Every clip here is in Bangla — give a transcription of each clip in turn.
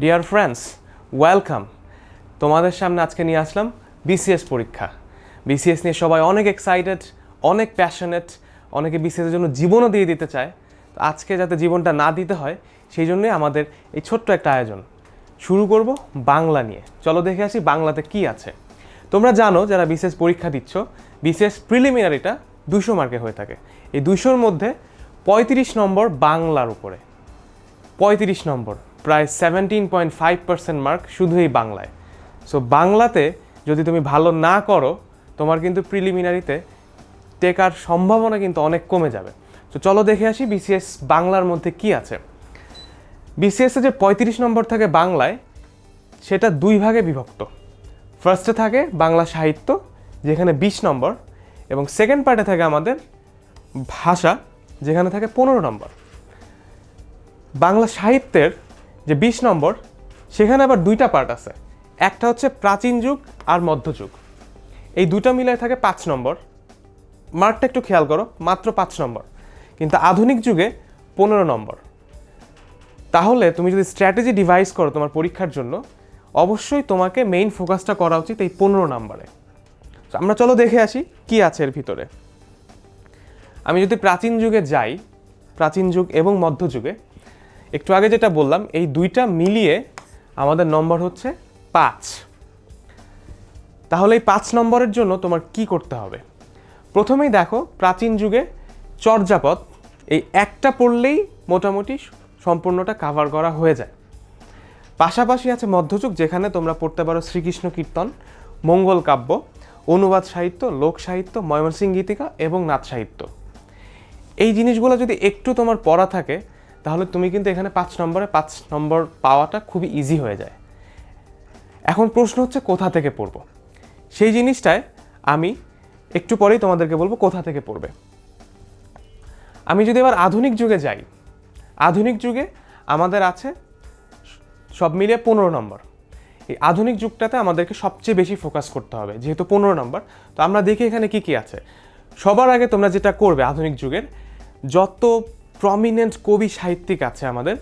ডিয়ার ফ্রেন্ডস ওয়েলকাম তোমাদের সামনে আজকে নিয়ে আসলাম বিসিএস পরীক্ষা। বিসিএস নিয়ে সবাই অনেক এক্সাইটেড অনেক প্যাশনেট অনেকে বিসিএসের জন্য জীবনও দিয়ে দিতে চায়। তো আজকে যাতে জীবনটা না দিতে হয়, সেই জন্যই আমাদের এই ছোট্ট একটা আয়োজন। শুরু করব বাংলা নিয়ে। চলো দেখে আসি বাংলাতে কি আছে। তোমরা জানো যারা বিসিএস পরীক্ষা দিচ্ছ বিসিএস প্রিলিমিনারিটা দুশো মার্কে হয়ে থাকে। এই দুশোর মধ্যে পঁয়ত্রিশ নম্বর বাংলার উপরে। পঁয়ত্রিশ নম্বর। প্রায় seventeen point five percent mark শুধু এই বাংলায়। সো বাংলাতে যদি তুমি ভালো না করো, তোমার কিন্তু প্রিলিমিনারিতে টেকার সম্ভাবনা কিন্তু অনেক কমে যাবে। তো চলো দেখে আসি বিসিএস বাংলার মধ্যে কি আছে। বিসিএসে যে পঁয়ত্রিশ নম্বর থাকে বাংলায়, সেটা দুই ভাগে বিভক্ত। ফার্স্টে থাকে বাংলা সাহিত্য, যেখানে বিশ নম্বর, এবং সেকেন্ড পার্টে থাকে আমাদের ভাষা, যেখানে থাকে পনেরো নম্বর। বাংলা সাহিত্যের যে বিশ নম্বর, সেখানে আবার দুইটা পার্ট আছে। একটা হচ্ছে প্রাচীন যুগ আর মধ্যযুগ এই দুটো মিলায় থাকে পাঁচ নম্বর। মার্কটা একটু খেয়াল করো, মাত্র পাঁচ নম্বর। কিন্তু আধুনিক যুগে পনেরো নম্বর। তাহলে তুমি যদি স্ট্র্যাটেজি ডিভাইস করো তোমার পরীক্ষার জন্য, অবশ্যই তোমাকে মেইন ফোকাসটা করা উচিত এই পনেরো নম্বরে। আমরা চলো দেখে আসি কি আছে এর ভিতরে। আমি যদি প্রাচীন যুগে যাই, প্রাচীন যুগ এবং মধ্যযুগে একটু আগে যেটা বললাম, এই দুইটা মিলিয়ে আমাদের নম্বর হচ্ছে পাঁচ। তাহলে এই পাঁচ নম্বরের জন্য তোমার কি করতে হবে? প্রথমেই দেখো, প্রাচীন যুগে চর্যাপদ, এই একটা পড়লেই মোটামুটি সম্পূর্ণটা কাভার করা হয়ে যায়। পাশাপাশি আছে মধ্যযুগ, যেখানে তোমরা পড়তে পারো শ্রীকৃষ্ণ কীর্তন, মঙ্গল কাব্য, অনুবাদ সাহিত্য, লোক সাহিত্য ময়মনসিং গীতিকা এবং নাচ সাহিত্য। এই জিনিসগুলো যদি একটু তোমার পড়া থাকে তাহলে তুমি কিন্তু এখানে পাঁচ নম্বরে পাঁচ নম্বর পাওয়াটা খুবই ইজি হয়ে যায়। এখন প্রশ্ন হচ্ছে, কোথা থেকে পড়ব? সেই জিনিসটায় আমি একটু পরেই তোমাদেরকে বলব, কোথা থেকে পড়বে? আমি যদি এবার আধুনিক যুগে যাই, আধুনিক যুগে আমাদের আছে সব মিলিয়ে পনেরো নম্বর। এই আধুনিক যুগটাতে আমাদেরকে সবচেয়ে বেশি ফোকাস করতে হবে, যেহেতু পনেরো নম্বর। তো আমরা দেখি এখানে কি কি আছে। সবার আগে তোমরা যেটা করবে আধুনিক যুগের, যত প্রমিনেন্ট কবি সাহিত্যিক আছে আমাদের।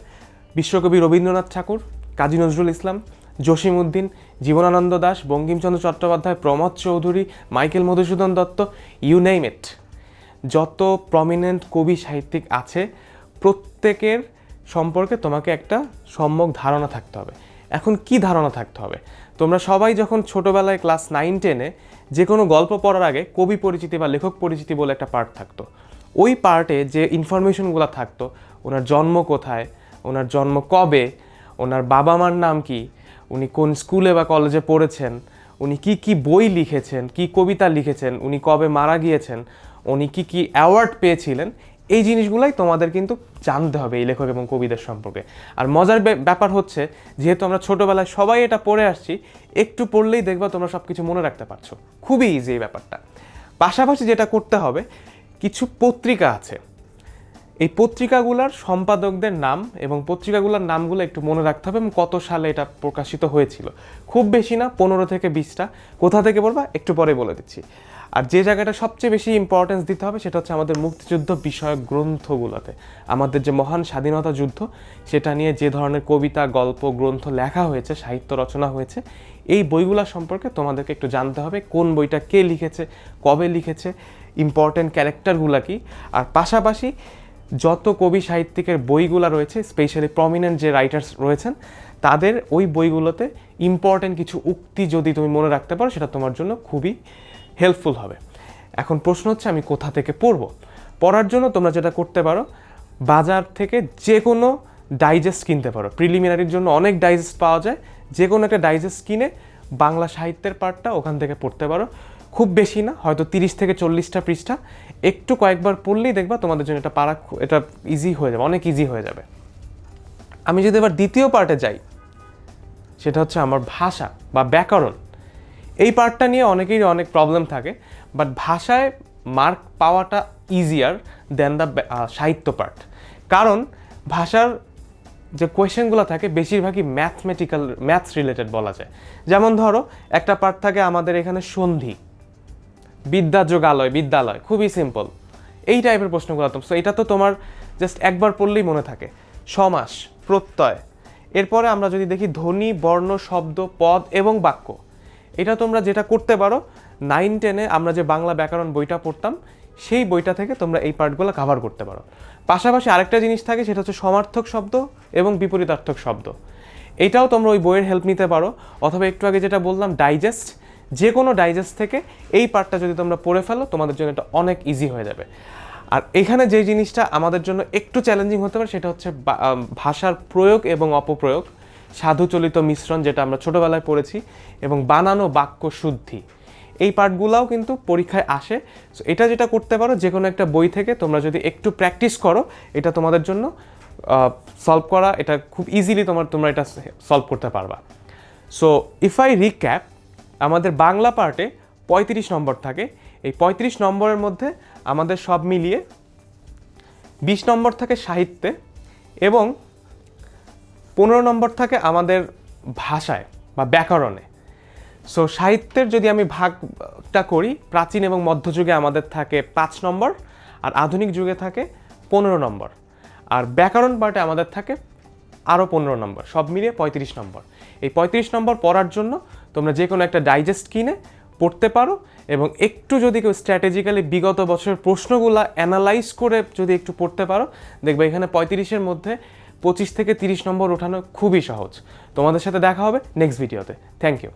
বিশ্বকবি Rabindranath Thakur, Kazi Nazrul Islam, Jasimuddin, Jibanananda Das Bankimchandra Chattopadhyay, Pramod Chowdhury, Michael Madhusudan Dutt you name it যত প্রমিনেন্ট কবি সাহিত্যিক আছে, প্রত্যেকের সম্পর্কে তোমাকে একটা সম্যক ধারণা থাকতে হবে। এখন কি ধারণা থাকতে হবে? তোমরা সবাই যখন ছোটোবেলায় ক্লাস নাইন টেনে যে কোনো গল্প পড়ার আগে কবি পরিচিতি বা লেখক পরিচিতি বলে একটা পার্ট থাকতো। ওই পার্টে যে ইনফরমেশনগুলো থাকতো, ওনার জন্ম কোথায়, ওনার জন্ম কবে, ওনার বাবা মার নাম কি, উনি কোন স্কুলে বা কলেজে পড়েছেন, উনি কি কি বই লিখেছেন, কি কবিতা লিখেছেন, উনি কবে মারা গিয়েছেন, উনি কি কি অ্যাওয়ার্ড পেয়েছিলেন, এই জিনিসগুলাই তোমাদের কিন্তু জানতে হবে এই লেখক এবং কবিদের সম্পর্কে। আর মজার ব্যাপ- ব্যাপার হচ্ছে, যেহেতু আমরা ছোটোবেলায় সবাই এটা পড়ে আসছি, একটু পড়লেই দেখবা তোমরা সব কিছু মনে রাখতে পারছ। খুবই ইজি এই ব্যাপারটা। পাশাপাশি যেটা করতে হবে কিছু পত্রিকা আছে। এই পত্রিকাগুলোর সম্পাদকদের নাম এবং পত্রিকাগুলোর নামগুলো একটু মনে রাখতে হবে এবং কত সালে এটা প্রকাশিত হয়েছিল। খুব বেশি না, পনেরো থেকে বিশটা। কোথা থেকে বলবা? একটু পরে বলে দিচ্ছি। আর যে জায়গাটা সবচেয়ে বেশি ইম্পর্টেন্স দিতে হবে সেটা হচ্ছে আমাদের মুক্তিযুদ্ধ বিষয়ক গ্রন্থগুলোতে। আমাদের যে মহান স্বাধীনতা যুদ্ধ, সেটা নিয়ে যে ধরনের কবিতা, গল্প, গ্রন্থ লেখা হয়েছে, সাহিত্য রচনা হয়েছে, এই বইগুলো সম্পর্কে তোমাদেরকে একটু জানতে হবে, কোন বইটা কে লিখেছে, কবে লিখেছে ইম্পর্টেন্ট ক্যারেক্টারগুলো কি। আর পাশাপাশি যত কবি সাহিত্যিকের বইগুলো রয়েছে স্পেশালি প্রমিনেন্ট যে রাইটার্স রয়েছেন, তাদের ওই বইগুলোতে ইম্পর্টেন্ট কিছু উক্তি যদি তুমি মনে রাখতে পারো, সেটা তোমার জন্য খুবই হেল্পফুল হবে। এখন প্রশ্ন হচ্ছে, আমি কোথা থেকে পড়ব? পড়ার জন্য তোমরা যেটা করতে পারো, বাজার থেকে যে কোনো ডাইজেস্ট কিনতে পারো। প্রিলিমিনারির জন্য অনেক ডাইজেস্ট পাওয়া যায়। যে কোনো একটা ডাইজেস্ট কিনে বাংলা সাহিত্যের পার্টটা ওখান থেকে পড়তে পারো। খুব বেশি না, হয়তো তিরিশ থেকে চল্লিশটা পৃষ্ঠা। একটু কয়েকবার পড়লেই দেখবা তোমাদের জন্য এটা পারা এটা ইজি হয়ে যাবে, অনেক ইজি হয়ে যাবে। আমি যদি এবার দ্বিতীয় পার্টে যাই, সেটা হচ্ছে আমার ভাষা বা ব্যাকরণ। এই পার্টটা নিয়ে অনেকেরই অনেক প্রবলেম থাকে বাট ভাষায় মার্ক পাওয়াটা ইজিয়ার দেন দ্য সাহিত্য পার্ট কারণ ভাষার যে কোয়েশ্চেনগুলো থাকে, বেশিরভাগই ম্যাথমেটিক্যাল ম্যাথস রিলেটেড বলা যায়। যেমন ধরো, একটা পার্ট থাকে আমাদের এখানে সন্ধি, বিদ্যা যোগালয়, বিদ্যালয়, খুবই সিম্পল এই টাইপের প্রশ্নগুলো তো So, এটা তো তোমার জাস্ট একবার পড়লেই মনে থাকে। সমাস, প্রত্যয়। এরপরে আমরা যদি দেখি ধ্বনি, বর্ণ, শব্দ, পদ এবং বাক্য। এটা তোমরা যেটা করতে পারো নাইন টেনে আমরা যে বাংলা ব্যাকরণ বইটা পড়তাম, সেই বইটা থেকে তোমরা এই পার্টগুলো কভার করতে পারো। পাশাপাশি আরেকটা জিনিস থাকে, সেটা হচ্ছে সমার্থক শব্দ এবং বিপরীতার্থক শব্দ। এটাও তোমরা ওই বইয়ের হেল্প নিতে পারো, অথবা একটু আগে যেটা বললাম ডাইজেস্ট যে কোনো ডাইজেস্ট থেকে এই পার্টটা যদি তোমরা পড়ে ফেলো, তোমাদের জন্য এটা অনেক ইজি হয়ে যাবে। আর এখানে যে জিনিসটা আমাদের জন্য একটু চ্যালেঞ্জিং হতে পারে, সেটা হচ্ছে ভাষার প্রয়োগ এবং অপপ্রয়োগ। সাধুচলিত মিশ্রণ যেটা আমরা ছোটবেলায় পড়েছি এবং বানানো বাক্য শুদ্ধি। এই পার্টগুলাও কিন্তু পরীক্ষায় আসে। So, এটা যেটা করতে পারো যে কোনো একটা বই থেকে তোমরা যদি একটু প্র্যাকটিস করো এটা তোমাদের জন্য সলভ করা এটা খুব ইজিলি তোমার তোমরা এটা সলভ করতে পারবা। সো ইফ আই রিক্যাপ আমাদের বাংলা পার্টে পঁয়ত্রিশ নম্বর থাকে। এই পঁয়ত্রিশ নম্বরের মধ্যে আমাদের সব মিলিয়ে বিশ নম্বর থাকে সাহিত্যে এবং পনেরো নম্বর থাকে আমাদের ভাষায় বা ব্যাকরণে। সো সাহিত্যের যদি আমি ভাগটা করি, প্রাচীন এবং মধ্যযুগে আমাদের থাকে পাঁচ নম্বর, আর আধুনিক যুগে থাকে পনেরো নম্বর। আর ব্যাকরণ পার্টে আমাদের থাকে আরও পনেরো নম্বর, সব মিলিয়ে পঁয়ত্রিশ নম্বর। এই পঁয়ত্রিশ নম্বর পড়ার জন্য তোমরা যে কোনো একটা ডাইজেস্ট কিনে পড়তে পারো এবং একটু যদি কেউ স্ট্র্যাটেজিক্যালি বিগত বছরের প্রশ্নগুলো অ্যানালাইজ করে যদি একটু পড়তে পারো, দেখবে এখানে পঁয়ত্রিশের মধ্যে পঁচিশ থেকে তিরিশ নম্বর ওঠানো খুবই সহজ। তোমাদের সাথে দেখা হবে নেক্সট ভিডিওতে থ্যাংক ইউ